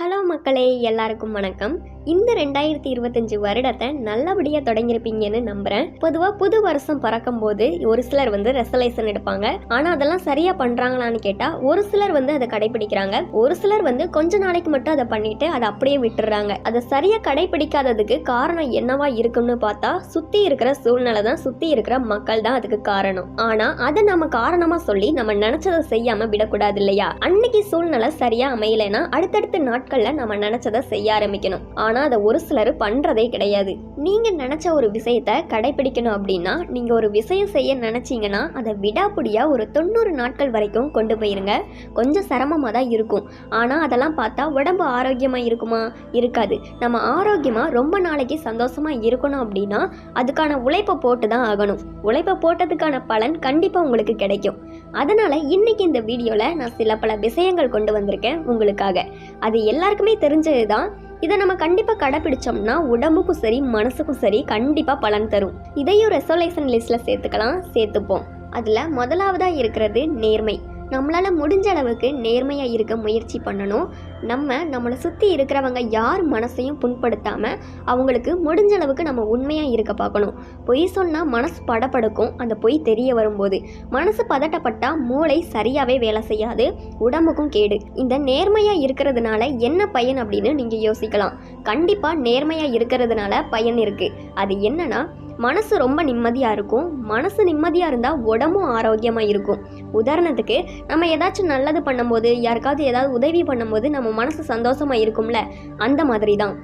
Hello, மக்களே எல்லாருக்கும் வணக்கம். இந்த ரெண்டாயிரத்தி இருபத்தஞ்சு வருடத்தை நல்லபடியாக தொடங்கியிருப்பீங்கன்னு நம்புகிறேன் பொதுவாக புது வருஷம் பறக்கும் போது ஒரு சிலர் வந்து ரெசலேஷன் எடுப்பாங்க. ஆனால் அதெல்லாம் சரியாக பண்ணுறாங்களான்னு கேட்டால் ஒரு சிலர் வந்து அதை கடைபிடிக்கிறாங்க ஒரு சிலர் வந்து கொஞ்ச நாளைக்கு மட்டும் அதை பண்ணிட்டு அதை அப்படியே விட்டுறாங்க. அதை சரியாக கடைபிடிக்காததுக்கு காரணம் என்னவா இருக்கும்னு பார்த்தா சுற்றி இருக்கிற சூழ்நிலை தான் சுற்றி இருக்கிற மக்கள் தான் அதுக்கு காரணம். ஆனால் அதை நம்ம காரணமாக சொல்லி நம்ம நினச்சதை செய்யாமல் விடக்கூடாது இல்லையா? அன்னைக்கு சூழ்நிலை சரியாக அமையலைன்னா அடுத்தடுத்த நாட்களில் நம்ம நினச்சதை செய்ய ஆரம்பிக்கணும். ஆனால் அதை ஒரு சிலர் பண்ணுறதே கிடையாது. நீங்கள் நினச்ச ஒரு விஷயத்தை கடைபிடிக்கணும் அப்படின்னா நீங்கள் ஒரு விஷயம் செய்ய நினச்சிங்கன்னா அதை விடாப்பிடியாக ஒரு தொண்ணூறு நாட்கள் வரைக்கும் கொண்டு போயிருங்க. கொஞ்சம் சிரமமாக தான் இருக்கும். ஆனால் அதெல்லாம் பார்த்தா உடம்பு ஆரோக்கியமாக இருக்குமா? இருக்காது. நம்ம ஆரோக்கியமாக ரொம்ப நாளைக்கு சந்தோஷமாக இருக்கணும் அப்படின்னா அதுக்கான உழைப்பை போட்டு தான் ஆகணும். உழைப்பை போட்டதுக்கான பலன் கண்டிப்பாக உங்களுக்கு கிடைக்கும். அதனால் இன்னைக்கு இந்த வீடியோவில் நான் சில பல விஷயங்கள் கொண்டு வந்திருக்கேன் உங்களுக்காக. அது எல்லாருக்குமே தெரிஞ்சது தான் இதை நம்ம கண்டிப்பாக கடைப்பிடிச்சோம்னா உடம்புக்கும் சரி மனசுக்கும் சரி கண்டிப்பாக பலன் தரும். இதையும் ரெசோலேஷன் லிஸ்ட்டில் சேர்த்துக்கலாம் சேர்த்துப்போம். அதில் முதலாவதாக இருக்கிறது நேர்மை. நம்மளால் முடிஞ்ச அளவுக்கு நேர்மையாக இருக்க முயற்சி பண்ணணும். நம்ம நம்மளை சுற்றி இருக்கிறவங்க யார் மனசையும் புண்படுத்தாமல் அவங்களுக்கு முடிஞ்ச அளவுக்கு நம்ம உண்மையாக இருக்க பார்க்கணும். பொய் சொன்னால் மனசு படப்படுக்கும். அந்த பொய் தெரிய வரும்போது மனசு பதட்டப்பட்டால் மூளை சரியாகவே வேலை செய்யாது. உடம்புக்கும் கேடு. இந்த நேர்மையாக இருக்கிறதுனால என்ன பயன் அப்படின்னு நீங்கள் யோசிக்கலாம். கண்டிப்பாக நேர்மையாக இருக்கிறதுனால பயன் இருக்குது அது என்னன்னா மனசு ரொம்ப நிம்மதியாக இருக்கும். மனசு நிம்மதியாக இருந்தால் உடம்பும் ஆரோக்கியமாக இருக்கும். உதாரணத்துக்கு நம்ம ஏதாச்சும் நல்லது பண்ணும்போது யாருக்காவது ஏதாவது உதவி பண்ணும்போது நம்ம மனசு சந்தோஷமாக இருக்கும்ல? அந்த மாதிரி தான்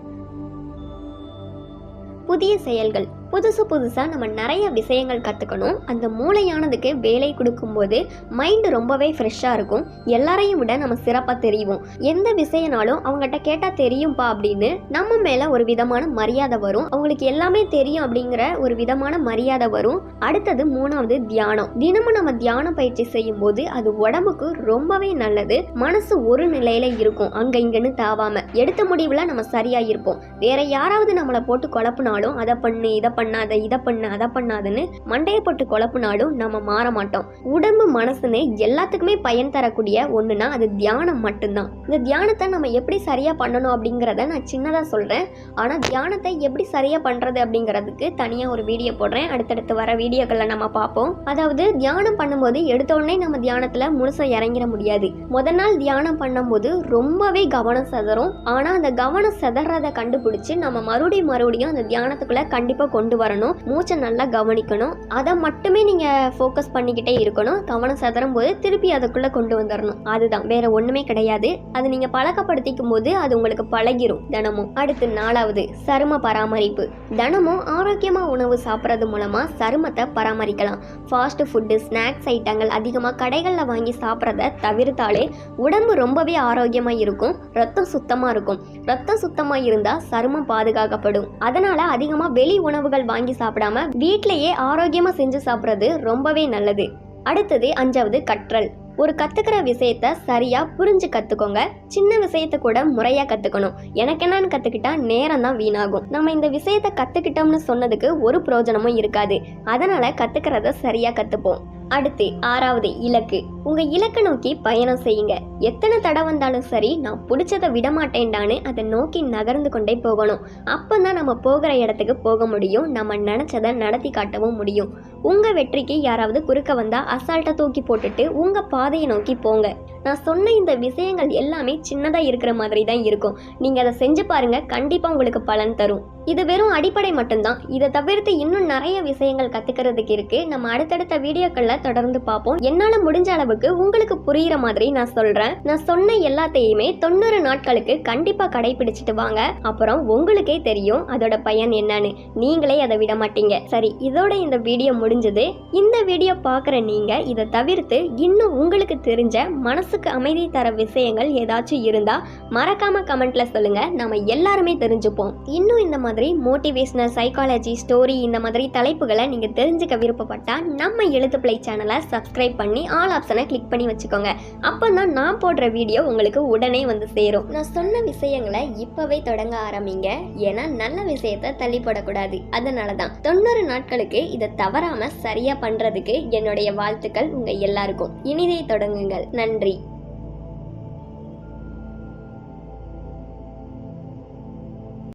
புதிய செயல்கள். புதுசு புதுசாக நம்ம நிறைய விஷயங்கள் கற்றுக்கணும் அந்த மூளையானதுக்கு வேலை கொடுக்கும்போது மைண்டு ரொம்பவே ஃப்ரெஷ்ஷாக இருக்கும். எல்லாரையும் விட நம்ம சிறப்பாக தெரியும் எந்த விஷயனாலும் அவங்ககிட்ட கேட்டால் தெரியும்ப்பா அப்படின்னு நம்ம மேலே ஒரு விதமான மரியாதை வரும். அவங்களுக்கு எல்லாமே தெரியும் அப்படிங்கிற ஒரு விதமான மரியாதை வரும். அடுத்தது மூணாவது தியானம். தினமும் நம்ம தியானம் பயிற்சி செய்யும் போது அது உடம்புக்கு ரொம்பவே நல்லது. மனசு ஒரு நிலையில இருக்கும். அங்க இங்கன்னு தாவாம. எடுத்த முடிவுல நம்ம சரியா இருப்போம். வேற யாராவது நம்மளை போட்டு குழப்பினாலும் அதை பண்ணு இதை பண்ணாத இதை பண்ணு அதை பண்ணாதுன்னு மண்டையை போட்டு குழப்புனாலும் நம்ம மாற மாட்டோம். உடம்பு மனசுன்னு எல்லாத்துக்குமே பயன் தரக்கூடிய ஒன்றுனா அது தியானம் மட்டும்தான். இந்த தியானத்தை நம்ம எப்படி சரியாக பண்ணணும் அப்படிங்கிறத நான் சின்னதாக சொல்கிறேன் ஆனால் தியானத்தை எப்படி சரியாக பண்ணுறது அப்படிங்கிறதுக்கு தனியாக ஒரு வீடியோ போடுறேன். அடுத்தடுத்து வர வீடியோக்களில் நம்ம பார்ப்போம். அதாவது தியானம் பண்ணும்போது எடுத்தோடனே நம்ம தியானத்தில் முழுசாக இறங்கிட முடியாது. முத நாள் தியானம் பண்ணும்போது ரொம்பவே கவனம் செதறும். ஆனால் அந்த கவனம் செதறதை கண்டுபிடிச்சி நம்ம மறுபடியும் மறுபடியும் அந்த தியானத்துக்குள்ள கண்டிப்பாக கொண்டு கொண்டு வரணும். மூச்சை நல்லா கவனிக்கணும். அதை மட்டுமே நீங்க ஃபோக்கஸ் பண்ணிக்கிட்டே இருக்கணும். கவனம் சதறும் போது திருப்பி அதுக்குள்ள கொண்டு வந்துடணும் அதுதான். வேற ஒண்ணுமே கிடையாது. அது நீங்க பழக்கப்படுத்திக்கும் போது அது உங்களுக்கு பழகிரும் தினமும். அடுத்து நாலாவது சரும பராமரிப்பு. தினமும் ஆரோக்கியமா உணவு சாப்பிட்றது மூலமா சருமத்தை பராமரிக்கலாம். ஃபாஸ்ட் ஃபுட்டு ஸ்நாக்ஸ் ஐட்டங்கள் அதிகமாக கடைகளில் வாங்கி சாப்பிட்றத தவிர்த்தாலே உடம்பு ரொம்பவே ஆரோக்கியமாக இருக்கும். ரத்தம் சுத்தமாக இருக்கும். ரத்தம் சுத்தமாக இருந்தால் சருமம் பாதுகாக்கப்படும். அதனால் அதிகமாக வெளி உணவுகள் வாங்கி சாப்பிடாம வீட்டிலேயே ஆரோக்கியமாக செஞ்சு சாப்பிட்றது ரொம்பவே நல்லது. அடுத்தது அஞ்சாவது கற்றல். ஒரு கத்துக்கிற விஷயத்த சரியா புரிஞ்சு கத்துக்கோங்க. சின்ன விஷயத்த கூட முறையா கத்துக்கணும். எனக்கு என்னன்னு கத்துக்கிட்டா நேரம் தான் வீணாகும். நம்ம இந்த விஷயத்த கத்துக்கிட்டோம்னு சொன்னதுக்கு ஒரு பிரயோஜனமும் இருக்காது. அதனால கத்துக்கிறத சரியா கத்துப்போம். அடுத்து ஆறாவது இலக்கு. உங்க இலக்கை நோக்கி பயணம் செய்யுங்க. எத்தனை தடை வந்தாலும் சரி நான் பிடிச்சதை விடமாட்டேன்டான்னு அதை நோக்கி நகர்ந்து கொண்டே போகணும். அப்பதான் நம்ம போகிற இடத்துக்கு போக முடியும். நம்ம நினைச்சதை நடத்தி காட்டவும் முடியும். உங்க வெற்றிக்கு யாராவது குறுக்க வந்தா அசால்ட்டை தூக்கி போட்டுட்டு உங்க பாதையை நோக்கி போங்க. நான் சொன்ன இந்த விஷயங்கள் எல்லாமே சின்னதா இருக்கிற மாதிரி தான் இருக்கும். நீங்க அதை செஞ்சு பாருங்க. கண்டிப்பா உங்களுக்கு பலன் தரும். இது வெறும் அடிப்படை மட்டும்தான். இதை தவிர்த்து இன்னும் நிறைய விஷயங்கள் கத்துக்கிறதுக்கு இருக்கு. நம்ம அடுத்தடுத்த வீடியோக்கள்ல தொடர்ந்து பார்ப்போம். என்னால முடிஞ்ச அளவுக்கு உங்களுக்கு புரியுற மாதிரி நான் சொல்றேன். நான் சொன்ன எல்லாத்தையுமே தொண்ணூறு நாட்களுக்கு கண்டிப்பா கடைபிடிச்சிட்டு வாங்க. அப்புறம் உங்களுக்கே தெரியும் அதோட பயன் என்னன்னு. நீங்களே அதை விட மாட்டீங்க. சரி இதோட இந்த வீடியோ முடிஞ்சது. இந்த வீடியோ பார்க்குற நீங்க இதை தவிர்த்து இன்னும் உங்களுக்கு தெரிஞ்ச மனசுக்கு அமைதி தர விஷயங்கள் ஏதாச்சும் இருந்தா மறக்காம கமெண்ட்ல சொல்லுங்க. நம்ம எல்லாருமே தெரிஞ்சுப்போம். இன்னும் இந்த மாதிரி மோட்டிவேஷனல் சைக்காலஜி ஸ்டோரி இந்த மாதிரி தலைப்புகளை நீங்கள் தெரிஞ்சுக்க விருப்பப்பட்டால் நம்ம எழுத்துப்பிள்ளை சேனலை சப்ஸ்கிரைப் பண்ணி ஆல் ஆப்ஷனை கிளிக் பண்ணி வச்சுக்கோங்க. அப்போ தான் நான் போடுற வீடியோ உங்களுக்கு உடனே வந்து சேரும். நான் சொன்ன விஷயங்களை இப்போவே தொடங்க ஆரம்பிங்க. ஏன்னா நல்ல விஷயத்த தள்ளி போடக்கூடாது. அதனால தான் தொண்ணூறு நாட்களுக்கு இதை தவறாமல் சரியாக பண்ணுறதுக்கு என்னுடைய வாழ்த்துக்கள் உங்கள் எல்லாருக்கும். இனிதை தொடங்குங்கள். நன்றி.